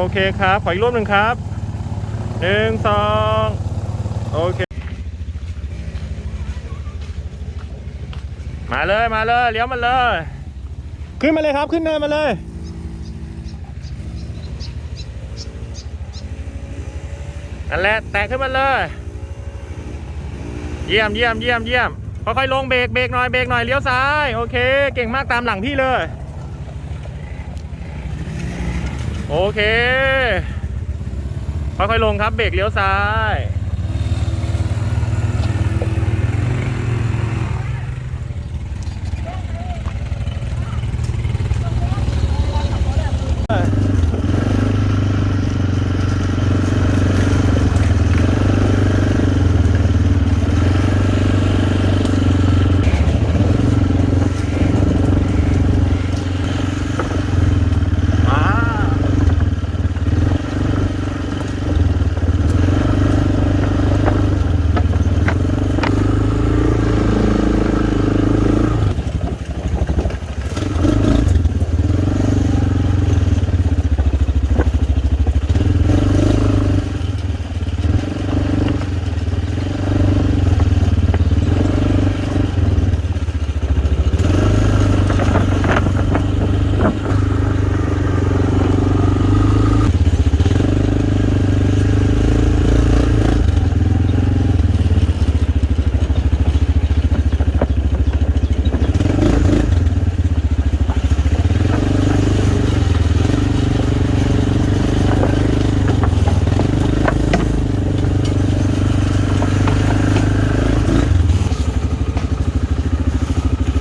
โอเคครับ ขออีกรูปหนึ่งครับหนึ่งสองโอเค มาเลยมาเลยเลี้ยวมาเลย ขึ้นมาเลยครับขึ้นเนินมาเลย นั่นแหละแตะขึ้นมาเลย เยี่ยมเยี่ยมเยี่ยมเยี่ยมค่อยๆลงเบรกเบรกหน่อยเบรกหน่อยเลี้ยวซ้าย โอเค เก่งมากตามหลังพี่เลย โอเค ค่อยๆลงครับ เบรกเลี้ยวซ้ายอ่า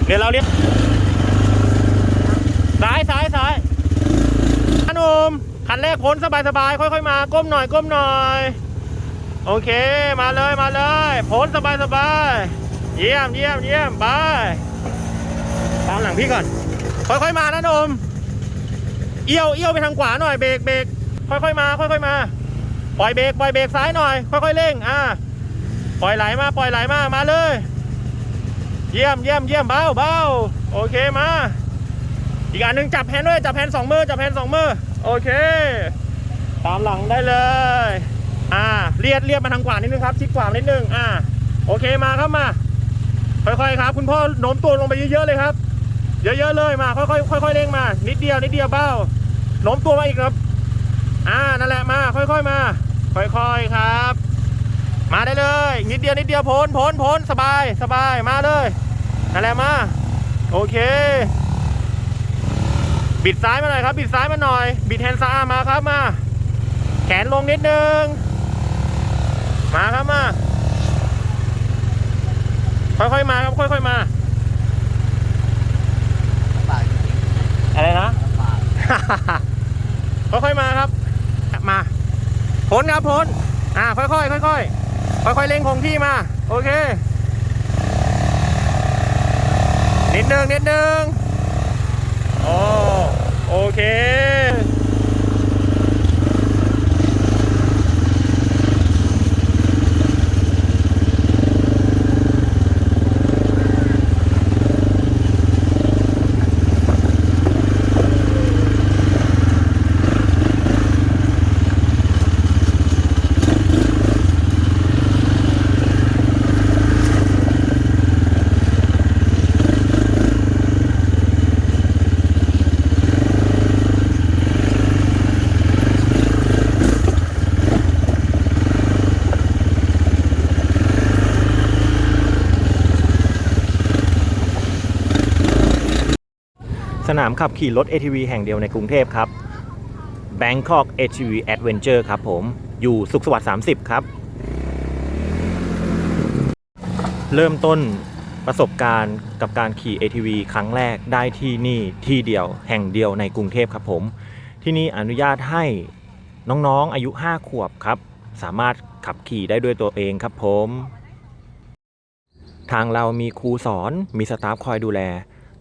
เดี๋ยวเราเลี้ยวซ้ายซ้ายซ้ายขนมคันแรกพ้นสบายสบายๆค่อยๆมา ก้มหน่อยก้มหน่อย โอเคมาเลยมาเลยพ้นสบายสบายๆเยี่ยมเยี่ยมเยี่ยมไปตามหลังพี่ก่อน ค่อยๆมานะนมเอี้ยวเอี้ยวไปทางขวาหน่อยเบรกเบรกค่อยๆมา ค่อยๆมา ปล่อยเบรกปล่อยเบรกซ้ายหน่อย ค่อยๆเร่งอ่าปล่อยไหลมาปล่อยไหลมามาเลย เยี่ยมเยี่ยมเยี่ยมเบาเบาโอเคมา อีกอันหนึ่งจับแฮนด์ด้วยจับแฮนด์สองมือจับแฮนด์สองมือโอเค ตามหลังได้เลย อ่าเลียดเลียดมาทางขวานิดนึงครับชิดขวานิดนึงอ่าโอเคมาครับมา ค่อยๆครับ คุณพ่อโน้มตัวลงไปเยอะๆเลยครับ เยอะๆเลยมาค่อยๆค่อยๆเร่งมา นิดเดียวนิดเดียวเบ้าโน้มตัวมาอีกครับ อ่านั่นแหละมาค่อยๆมา ค่อยๆครับ มาได้เลย นิดเดียวนิดเดียวพ้นพ้นพ้นสบายสบายมาเลย นั่นแหละมา โอเค บิดซ้ายมาหน่อยครับ บิดซ้ายมาหน่อย บิดแฮนด์ซ้ายมาครับมา แขนลงนิดนึง มาครับมา ค่อยๆมาครับ ค่อยๆมา อะไรนะ ค่อยๆมาครับ มาพ้นครับพ้นอ่า ค่อยๆค่อยๆค่อยๆเร่งคงที่มา โอเค นิดนึงนิดนึงโอ้โอเค ส นามขับขี่รถ ATV แห่งเดียวในกรุงเทพครับ Bangkok ATV Adventure ครับผม อยู่สุขสวัสดิ์30 ครับ เริ่มต้นประสบการณ์กับการขี่ ATV ครั้งแรกได้ที่นี่ที่เดียวแห่งเดียวในกรุงเทพครับผม ที่นี่อนุญาตให้น้องๆ อายุ 5 ขวบครับ สามารถขับขี่ได้ด้วยตัวเองครับผม ทางเรามีครูสอนมีสตาฟคอยดูแล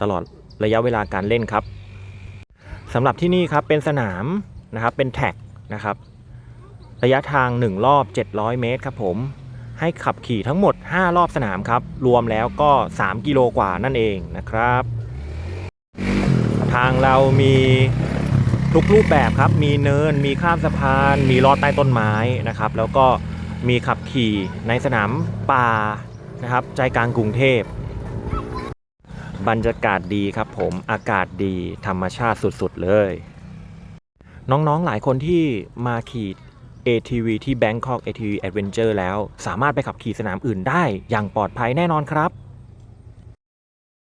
ตลอด ระยะเวลาการเล่นครับสำหรับที่นี่ครับเป็นสนามนะครับเป็นแท็กนะครับระยะทาง 1 รอบ 700 เมตรครับผมให้ขับขี่ทั้งหมด 5 รอบสนามครับ รวมแล้วก็ 3 กิโลกว่านั่นเองนะครับ ทางเรามีทุกรูปแบบครับ มีเนิน มีข้ามสะพาน มีลอดใต้ต้นไม้นะครับ แล้วก็มีขับขี่ในสนามป่านะครับ ใจกลางกรุงเทพ บรรยากาศดีครับผมอากาศดีธรรมชาติสุดๆเลย น้องๆหลายคนที่มาขี่ ATV ที่ Bangkok ATV Adventure แล้ว สามารถไปขับขี่สนามอื่นได้อย่างปลอดภัยแน่นอนครับ